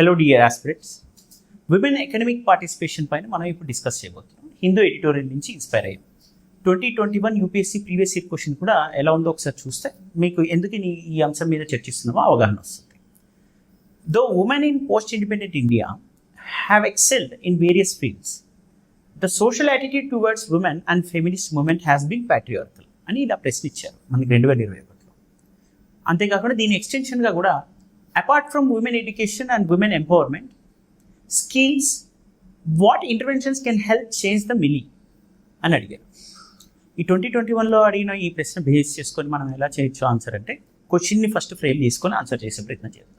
Hello dear aspirants women economic participation పైన మనం ఇప్పుడు డిస్కస్ చేయబోతున్నాం. హిందూ ఎడిటోరియల్ నుంచి ఇన్స్పైర్ అయ్యాం. Twenty twenty one UPSC previous year question కూడా ఎలా ఉందో ఒకసారి చూస్తే మీకు ఎందుకు నీ ఈ అంశం మీద చర్చిస్తున్నామో అవగాహన వస్తుంది. Though women in post independent India have excelled in various fields the social attitude towards women and feminist movement has been patriarchal అని ఇలా ప్రశ్న ఇచ్చారు మనకి రెండు వేల ఇరవై ఒకటిలో. అంతేకాకుండా దీని ఎక్స్టెన్షన్గా కూడా apart from women education and women empowerment skills what interventions can help change the milieu అని అడిగారు. ఈ ట్వంటీ ట్వంటీ వన్లో అడిగిన ఈ ప్రశ్న బేస్ చేసుకొని మనం ఎలా చేయొచ్చు ఆన్సర్ అంటే క్వశ్చన్ని ఫస్ట్ ఫ్రేమ్ చేసుకొని ఆన్సర్ చేసే ప్రయత్నం చేద్దాం.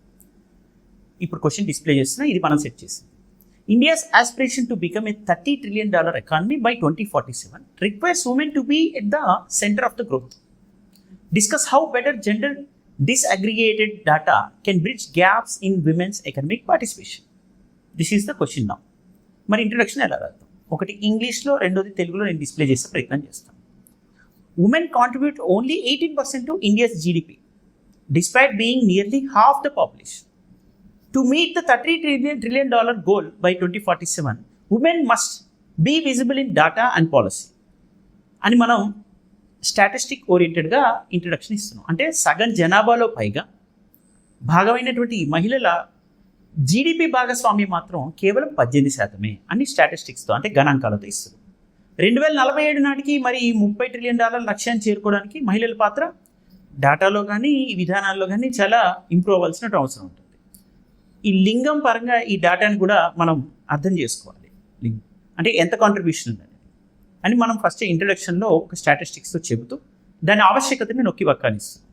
ఇప్పుడు క్వశ్చన్ డిస్ప్లే చేస్తున్నా ఇది మనం సెట్ చేసింది India's aspiration to become a thirty trillion dollar economy by twenty forty seven requires women to be at the centre of the growth discuss how better gender disaggregated data can bridge gaps in women's economic participation. This is the question నా మరి introduction ఎలా రాద్దాం? ఒకటి ఇంగ్లీష్లో రెండోది తెలుగులో నేను display చేసే ప్రయత్నం చేస్తాను. Women contribute only eighteen percent to India's GDP despite being nearly half the population to meet the thirty trillion trillion dollar goal by twenty forty seven women must be visible in data and policy అని మనం statistic ఓరియంటెడ్గా introduction ఇస్తున్నాం. అంటే సగం జనాభాలో పైగా భాగమైనటువంటి మహిళల GDP భాగస్వామ్యం మాత్రం కేవలం పద్దెనిమిది శాతమే అన్ని స్టాటిస్టిక్స్తో అంటే గణాంకాలతో ఇస్తుంది. రెండు వేల నలభై ఏడు నాటికి మరి ఈ ముప్పై ట్రిలియన్ డాలర్ లక్ష్యాన్ని చేరుకోవడానికి మహిళల పాత్ర డాటాలో కానీ ఈ విధానాల్లో కానీ చాలా ఇంప్రూవ్ అవ్వాల్సిన అవసరం ఉంటుంది. ఈ లింగం పరంగా ఈ డాటాని కూడా మనం అర్థం చేసుకోవాలి. లింగం. అంటే ఎంత కాంట్రిబ్యూషన్ ఉందని అని మనం ఫస్ట్ ఇంట్రడక్షన్లో ఒక స్టాటిస్టిక్స్తో చెబుతూ దాని ఆవశ్యకతని నొక్కి వక్కానిస్తుంది